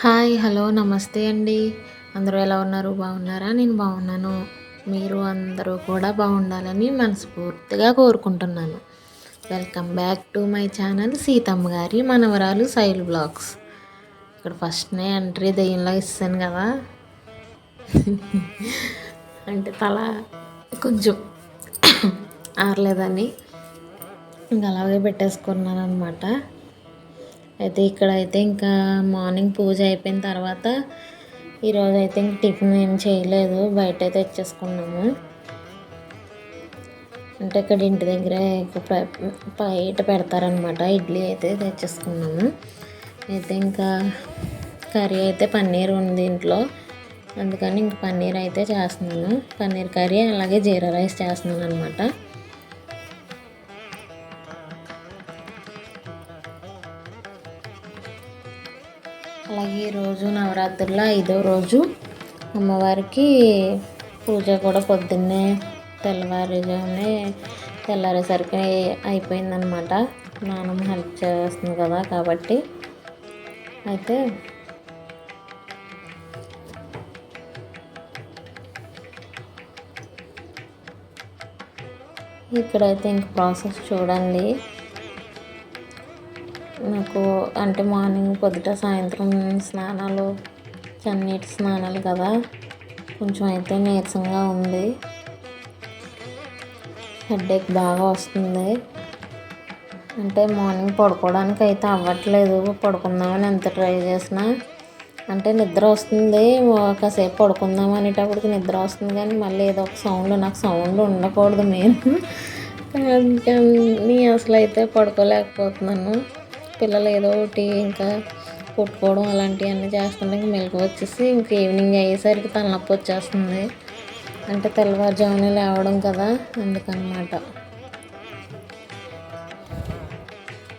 Hi hello నమస్తే అండి. అందరూ ఎలా ఉన్నారు? బాగున్నారా? నేను బాగున్నాను. మీరు అందరూ కూడా బాగుండాలని మనస్ఫూర్తిగా కోరుకుంటున్నాను. Welcome back to my channel Seethamma గారి మనవరాలు సైల్ బ్లాగ్స్. ఇక్కడ ఫస్ట్నే ఎంట్రీ దయ్యంలో ఇస్తాను కదా? అంటే తల కొంచెం ఆరలేదని ఇంకా అలాగే పెట్టేసుకున్నాను అనమాట అయితే ఇక్కడైతే ఇంకా మార్నింగ్ పూజ అయిపోయిన తర్వాత ఈరోజు అయితే ఇంక టిఫిన్ ఏం చేయలేదు బయట అయితే తెచ్చేసుకున్నాము అంటే ఇక్కడ ఇంటి దగ్గరే బయట పెడతారనమాట ఇడ్లీ అయితే తెచ్చేసుకున్నాము. అయితే ఇంకా కర్రీ అయితే పన్నీర్ ఉంది ఇంట్లో అందుకని ఇంక పన్నీర్ అయితే చేస్తున్నాను. పన్నీర్ కర్రీ అలాగే జీరా రైస్ చేస్తున్నాను అనమాట ఈరోజు నవరాత్రుల్లో ఐదో రోజు. అమ్మవారికి పూజ కూడా పొద్దున్నే తెల్లవారుజామునే తెల్లారేసరికి అయిపోయిందనమాట నాన్నమ్మ హెల్ప్ చేస్తుంది కదా కాబట్టి. అయితే ఇక్కడైతే ఇంక ప్రాసెస్ చూడండి. నాకు అంటే మార్నింగ్ పొద్దుట సాయంత్రం స్నానాలు చన్నీటి స్నానాలు కదా. కొంచెం అయితే నీరసంగా ఉంది. హెడ్ఏక్ బాగా వస్తుంది. అంటే మార్నింగ్ పడుకోవడానికి అయితే అవ్వట్లేదు. పడుకుందామని ఎంత ట్రై చేసినా. అంటే నిద్ర వస్తుంది. కాసేపు పడుకుందాం అనేటప్పటికి నిద్ర వస్తుంది కానీ మళ్ళీ ఏదో ఒక సౌండ్ నాకు సౌండ్ ఉండకూడదు మెయిన్. కానీ అసలు అయితే పడుకోలేకపోతున్నాను. పిల్లలు ఏదో ఒకటి ఇంకా కొట్టుకోవడం అలాంటివన్నీ చేస్తుంటే ఇంక మెలకు వచ్చేసి ఇంక ఈవినింగ్ అయ్యేసరికి తలనొప్పి వచ్చేస్తుంది. అంటే తెల్లవారుజామున లేవడం కదా అందుకనమాట.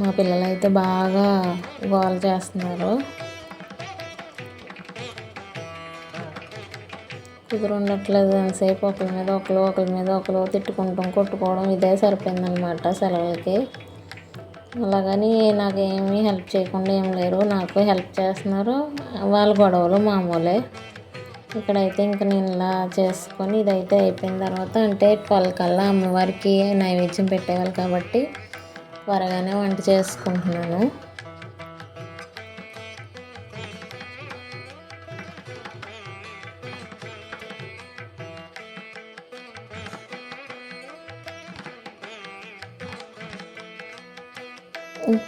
మా పిల్లలు అయితే బాగా గోల చేస్తున్నారు. కుదురు ఉండట్లేదు ఎంతసేపు ఒకరి మీద ఒకరు ఒకరి మీద ఒకరు తిట్టుకుంటాం కొట్టుకోవడం ఇదే సరిపోయిందనమాట సెలవులకి. అలాగని నాకేమీ హెల్ప్ చేయకుండా ఏం లేరు. నాకు హెల్ప్ చేస్తున్నారు వాళ్ళ గొడవలు మామూలే. ఇక్కడైతే ఇంక నేను ఇలా చేసుకొని ఇదైతే అయిపోయిన తర్వాత అంటే ట్వెల్వ్ కల్లా అమ్మవారికి నైవేద్యం పెట్టేవాళ్ళు కాబట్టి త్వరగానే వంట చేసుకుంటున్నాను.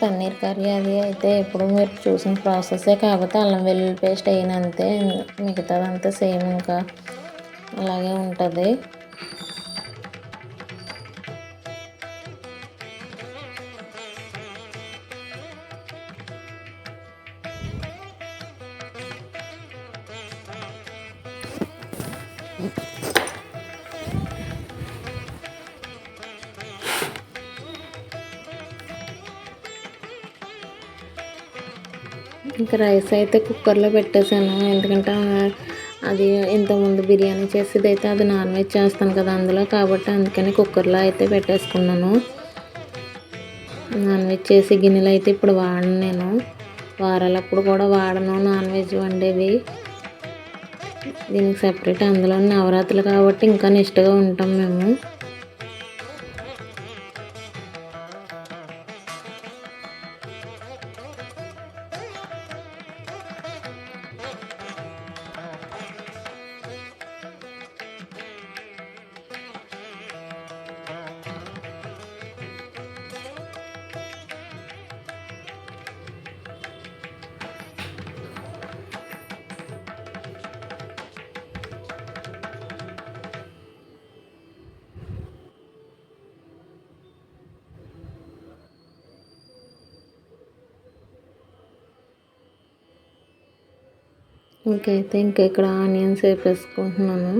పన్నీర్ కర్రీ అది అయితే ఎప్పుడు మీరు చూసిన ప్రాసెసే కాకపోతే అల్లం వెల్లుల్లి పేస్ట్ అయినంతే మిగతాదంతా సేమ్ ఇంకా అలాగే ఉంటుంది. ఇంకా రైస్ అయితే కుక్కర్లో పెట్టేశాను. ఎందుకంటే అది ఇంతకుముందు బిర్యానీ చేసేది అయితే అది నాన్ వెజ్ చేస్తాను కదా అందులో కాబట్టి అందుకని కుక్కర్లో అయితే పెట్టేసుకున్నాను. నాన్ వెజ్ చేసి గిన్నెలు అయితే ఇప్పుడు వాడను నేను. వారాలప్పుడు కూడా వాడను నాన్ వెజ్ వండేవి. దీనికి సపరేట్ అందులో నవరాత్రులు కాబట్టి ఇంకా నిష్టగా ఉంటాం మేము. ఇంకైతే ఇంకా ఇక్కడ ఆనియన్స్ వేపేసుకుంటున్నాను.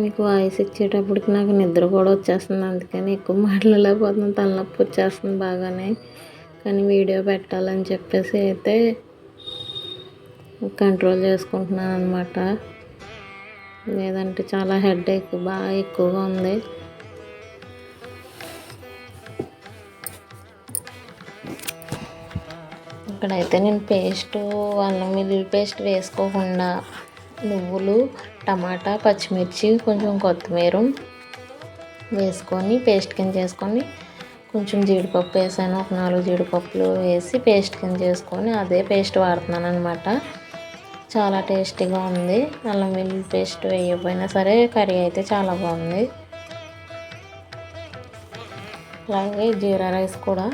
మీకు వాయిస్ ఇచ్చేటప్పటికి నాకు నిద్ర కూడా వచ్చేస్తుంది అందుకని ఎక్కువ మాట్లాడలేకపోతున్నాను. తలనొప్పి వచ్చేస్తుంది బాగానే కానీ వీడియో పెట్టాలని చెప్పేసి అయితే కంట్రోల్ చేసుకుంటున్నాను అనమాట లేదంటే చాలా హెడ్ఏక్ బాగా ఎక్కువగా ఉంది. ఇక్కడైతే నేను పేస్ట్ అల్లం వెల్లుల్లి పేస్ట్ వేసుకోకుండా నువ్వులు టమాటా పచ్చిమిర్చి కొంచెం కొత్తిమీర వేసుకొని పేస్ట్ కింద చేసుకొని కొంచెం జీడిపప్పు వేసాను. ఒక నాలుగు జీడిపప్పులు వేసి పేస్ట్ కింద చేసుకొని అదే పేస్ట్ వాడుతున్నాను అనమాట చాలా టేస్టీగా ఉంది. అల్లం వెల్లుల్లి పేస్ట్ వేయకపోయినా సరే కర్రీ అయితే చాలా బాగుంది. అలాగే జీరా రైస్ కూడా.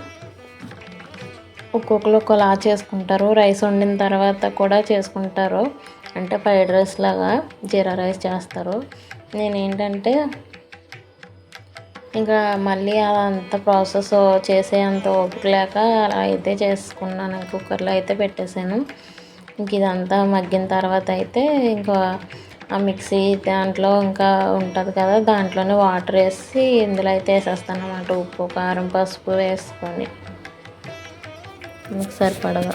ఒక్కొక్కరు ఒకలా చేసుకుంటారు. రైస్ వండిన తర్వాత కూడా చేసుకుంటారు. అంటే ఫ్రైడ్ రైస్ లాగా జీరా రైస్ చేస్తారు. నేను ఏంటంటే ఇంకా మళ్ళీ అదంత ప్రాసెస్ చేసే అంత ఓపిక లేక అలా అయితే చేసుకున్నాను. కుక్కర్లో అయితే పెట్టేశాను. ఇంక ఇదంతా మగ్గిన తర్వాత అయితే ఇంకా ఆ మిక్సీ దాంట్లో ఇంకా ఉంటుంది కదా దాంట్లోనే వాటర్ వేసి ఇందులో అయితే వేసేస్తాను అన్నమాట ఉప్పు కారం పసుపు వేసుకొని. మీకు సరిపడగా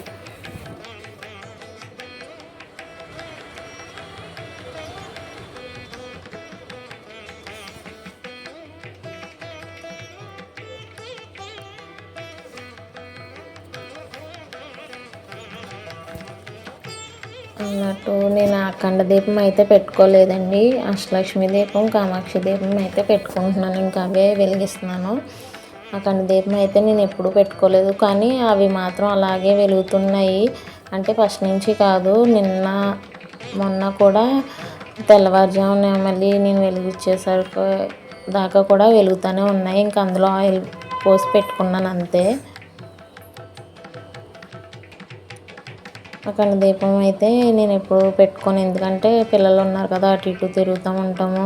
అఖండ దీపం అయితే పెట్టుకోలేదండి. అష్టలక్ష్మి దీపం కామాక్షి దీపం అయితే పెట్టుకుంటున్నాను. ఇంకా అవే వెలిగిస్తున్నాను. అఖండ దీపం అయితే నేను ఎప్పుడూ పెట్టుకోలేదు. కానీ అవి మాత్రం అలాగే వెలుగుతున్నాయి. అంటే ఫస్ట్ నుంచి కాదు నిన్న మొన్న కూడా తెల్లవారుజామున మళ్ళీ నేను వెలిగించేసరికి దాకా కూడా వెలుగుతూనే ఉన్నాయి. ఇంకా అందులో ఆయిల్ పోసి పెట్టుకున్నాను అంతే. అక్కడ దీపం అయితే నేను ఎప్పుడు పెట్టుకొని. ఎందుకంటే పిల్లలు ఉన్నారు కదా అటు ఇటు తిరుగుతూ ఉంటాము.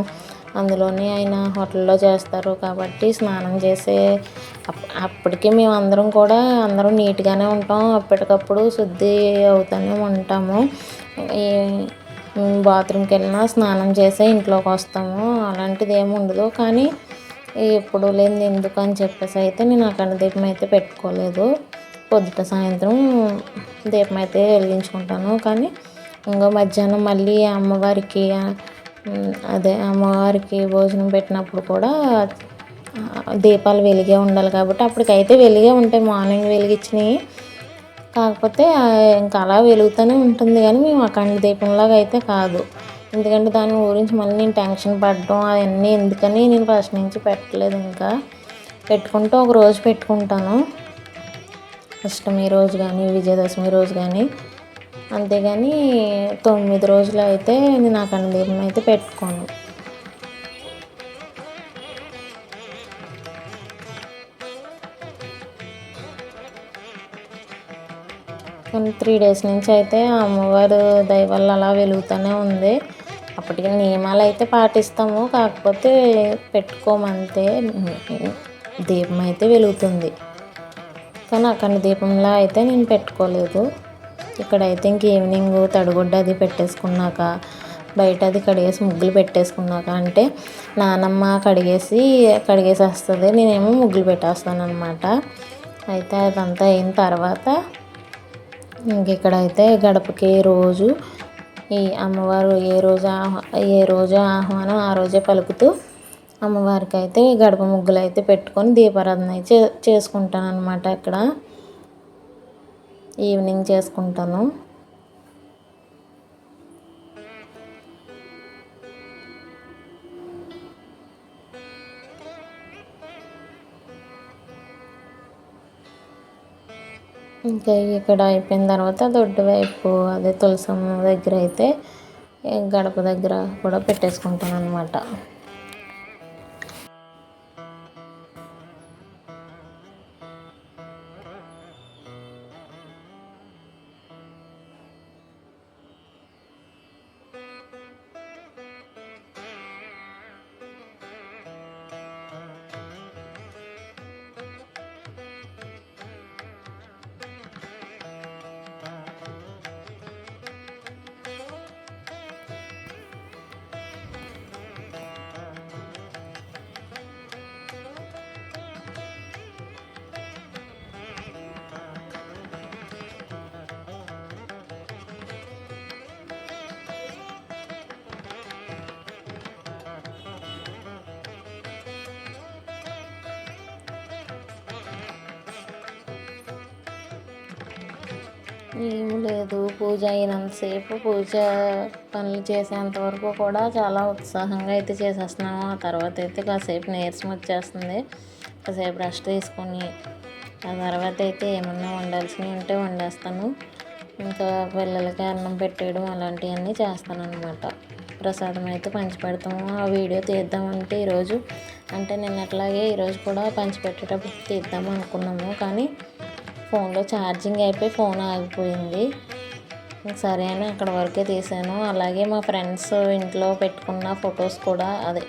అందులోనే ఆయన హోటల్లో చేస్తారు కాబట్టి స్నానం చేసే అప్పటికి మేము అందరం కూడా అందరం నీట్గానే ఉంటాం. అప్పటికప్పుడు శుద్ధి అవుతూనే ఉంటాము. ఈ బాత్రూమ్కి వెళ్ళినా స్నానం చేసే ఇంట్లోకి వస్తాము. అలాంటిది ఏమి ఉండదు. కానీ ఎప్పుడు లేని ఎందుకు అని చెప్పేసి అయితే నేను అక్కడ దీపం అయితే పెట్టుకోలేదు. పొద్దుట సాయంత్రం దీపం అయితే వెలిగించుకుంటాను. కానీ ఇంకా మధ్యాహ్నం మళ్ళీ అమ్మవారికి అదే అమ్మవారికి భోజనం పెట్టినప్పుడు కూడా దీపాలు వెలిగే ఉండాలి కాబట్టి అప్పటికైతే వెలిగే ఉంటాయి. మార్నింగ్ వెలిగించినవి. కాకపోతే ఇంకా అలా వెలుగుతూనే ఉంటుంది కానీ మేము అఖండ దీపంలాగా అయితే కాదు. ఎందుకంటే దాని గురించి మళ్ళీ నేను టెన్షన్ పడడం అవన్నీ ఎందుకని నేను ఫస్ట్ నుంచి పెట్టలేదు. ఇంకా పెట్టుకుంటూ ఒక రోజు పెట్టుకుంటాను. అష్టమి రోజు కానీ విజయదశమి రోజు కానీ అంతేగాని తొమ్మిది రోజులు అయితే నేను అఖండ దీపం అయితే పెట్టుకోను. కానీ త్రీ డేస్ నుంచి అయితే అమ్మవారు దయ వల్ల అలా వెలుగుతూనే ఉంది. అప్పటికి నియమాలు అయితే పాటిస్తాము కాకపోతే పెట్టుకోమంతే దీపం అయితే వెలుగుతుంది. కానీ అక్కడ దీపంలా అయితే నేను పెట్టుకోలేదు. ఇక్కడైతే ఇంక ఈవినింగ్ తడిగుడ్డ అది పెట్టేసుకున్నాక బయట అది కడిగేసి ముగ్గులు పెట్టేసుకున్నాక అంటే నానమ్మ కడిగేసి కడిగేసేస్తుంది. నేనేమో ముగ్గులు పెట్టేస్తాను అనమాట అయితే అదంతా అయిన తర్వాత ఇంక ఇక్కడైతే గడపకి రోజు ఈ అమ్మవారు ఏ రోజు ఏ రోజు ఆహ్వానం ఆ రోజే పలుకుతూ అమ్మవారికి అయితే గడప ముగ్గులు అయితే పెట్టుకొని దీపారాధన అయితే చేసుకుంటాను అనమాట ఇక్కడ. ఈవినింగ్ చేసుకుంటాను. ఇంకా ఇక్కడ అయిపోయిన తర్వాత దొడ్డు వైపు అదే తులసమ్మ దగ్గర అయితే గడప దగ్గర కూడా పెట్టేసుకుంటాను అనమాట ఏం లేదు. పూజ అయినంతసేపు పూజ పనులు చేసేంత వరకు కూడా చాలా ఉత్సాహంగా అయితే చేసేస్తున్నాము. ఆ తర్వాత అయితే కాసేపు నీరసం వచ్చేస్తుంది. కాసేపు రెస్ట్ తీసుకొని ఆ తర్వాత అయితే ఏమన్నా వండాల్సినవి ఉంటే వండేస్తాను. ఇంకా పిల్లలకి అన్నం పెట్టేయడం అలాంటివన్నీ చేస్తాను అనమాట ప్రసాదం అయితే పంచిపెడతాము. ఆ వీడియో తీద్దామంటే ఈరోజు అంటే నిన్నట్లాగే ఈరోజు కూడా పంచిపెట్టేటప్పుడు తీద్దాం అనుకున్నాము. కానీ ఫోన్లో ఛార్జింగ్ అయిపోయి ఫోన్ ఆగిపోయింది. సరే అని అక్కడ వరకే తీసాను. అలాగే మా ఫ్రెండ్స్ ఇంట్లో పెట్టుకున్న ఫొటోస్ కూడా అదే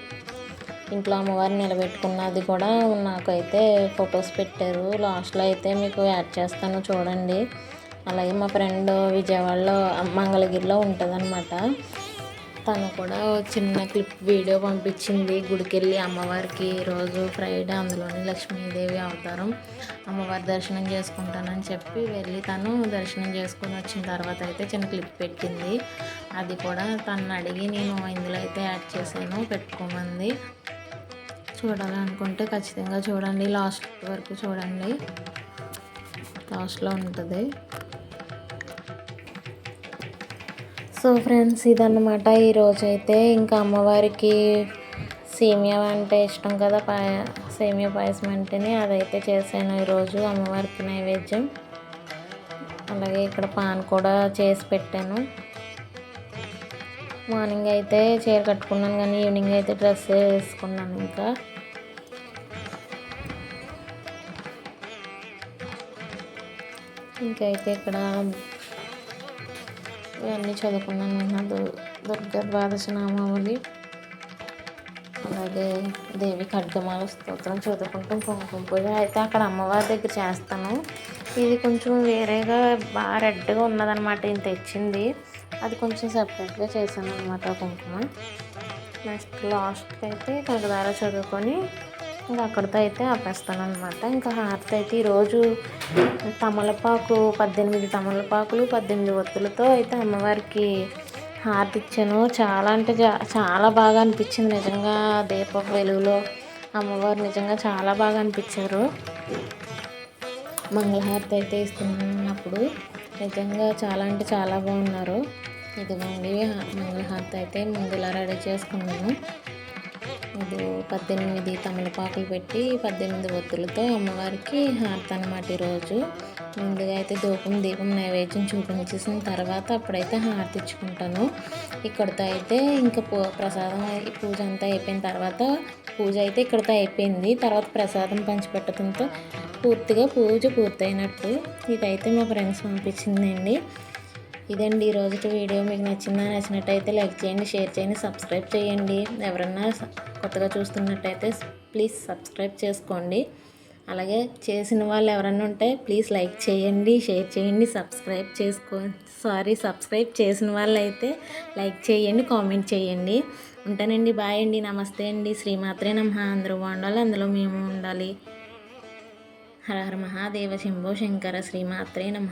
ఇంట్లో అమ్మవారిని నిలబెట్టుకున్నది కూడా నాకైతే ఫొటోస్ పెట్టారు. లాస్ట్లో అయితే మీకు యాడ్ చేస్తాను చూడండి. అలాగే మా ఫ్రెండ్ విజయవాడలో మంగళగిరిలో ఉంటుందన్నమాట. తను కూడా చిన్న క్లిప్ వీడియో పంపించింది. గుడికెళ్ళి అమ్మవారికి రోజు ఫ్రైడే అందులోని లక్ష్మీదేవి అవతారం. అమ్మవారి దర్శనం చేసుకుంటానని చెప్పి వెళ్ళి తను దర్శనం చేసుకుని వచ్చిన తర్వాత అయితే చిన్న క్లిప్ పెట్టింది. అది కూడా తను అడిగి నేను ఇందులో అయితే యాడ్ చేశాను పెట్టుకోమంది. చూడాలనుకుంటే ఖచ్చితంగా చూడండి. లాస్ట్ వరకు చూడండి. లాస్ట్లో ఉంటుంది. సో ఫ్రెండ్స్ ఇదన్నమాట. ఈరోజు అయితే ఇంకా అమ్మవారికి సేమియా అంటే ఇష్టం కదా పాయ సేమియా పాయసం అంటేనే అదైతే చేశాను ఈరోజు అమ్మవారికి నైవేద్యం. అలాగే ఇక్కడ పాన్ కూడా చేసి పెట్టాను. మార్నింగ్ అయితే చీర కట్టుకున్నాను కానీ ఈవినింగ్ అయితే డ్రెస్ వేసుకున్నాను ఇంకా. ఇంకైతే ఇక్కడ ఇవన్నీ చదువుకున్నాను నేను. దుర్గా ద్వాదశ నామావళి అలాగే దేవి ఖడ్గమాల స్తోత్రం చదువుకుంటాం కుంకుమ పూజ అయితే అక్కడ అమ్మవారి దగ్గర చేస్తాను. ఇది కొంచెం వేరేగా బాగా రెడ్గా ఉన్నదనమాట ఇంత తెచ్చింది. అది కొంచెం సపరేట్గా చేశాను అనమాట కుంకుమ. నెక్స్ట్ లాస్ట్కి అయితే కనకదార చదువుకొని ఇంకా అక్కడితో అయితే ఆపేస్తాను అనమాట ఇంకా హారతి అయితే ఈరోజు తమలపాకు పద్దెనిమిది తమలపాకులు పద్దెనిమిది ఒత్తులతో అయితే అమ్మవారికి హారతి ఇచ్చాను. చాలా అంటే చాలా బాగా అనిపించింది నిజంగా దీప వెలుగులో. అమ్మవారు నిజంగా చాలా బాగా అనిపించారు. మంగళహారతి అయితే ఇస్తున్నప్పుడు నిజంగా చాలా అంటే చాలా బాగున్నారు. ఇదిగోండి మంగళహారతి అయితే ముందులా రెడీ చేసుకున్నాను. ఇది పద్దెనిమిది తమలపాకులు పెట్టి పద్దెనిమిది ఒత్తులతో అమ్మవారికి హారతి అనమాట ఈరోజు. ముందుగా అయితే ధూపం దీపం నైవేద్యం చూపించేసిన తర్వాత అప్పుడైతే హారతి ఇచ్చుకుంటాను. ఇక్కడితో అయితే ఇంకా ప్రసాదం పూజ అంతా అయిపోయిన తర్వాత పూజ అయితే ఇక్కడితో అయిపోయింది. తర్వాత ప్రసాదం పంచిపెట్టడంతో పూర్తిగా పూజ పూర్తయినట్టు ఇదైతే మా ఫ్రెండ్స్ పంపించిందండి. ఇదండి ఈరోజు వీడియో. మీకు నచ్చిందా నచ్చినట్టయితే లైక్ చేయండి షేర్ చేయండి సబ్స్క్రైబ్ చేయండి. ఎవరన్నా కొత్తగా చూస్తున్నట్టయితే ప్లీజ్ సబ్స్క్రైబ్ చేసుకోండి. అలాగే చేసిన వాళ్ళు ఎవరన్నా ఉంటే ప్లీజ్ లైక్ చేయండి షేర్ చేయండి సబ్స్క్రైబ్ చేసుకో సారీ సబ్స్క్రైబ్ చేసిన వాళ్ళు అయితే లైక్ చేయండి కామెంట్ చేయండి. ఉంటానండి బాయ్ అండి నమస్తే అండి. శ్రీమాత్రే నమ. అందరూ బాగుండాలి అందులో మేము ఉండాలి. హర హర మహాదేవ శంభో శంకర శ్రీమాత్రే నమ.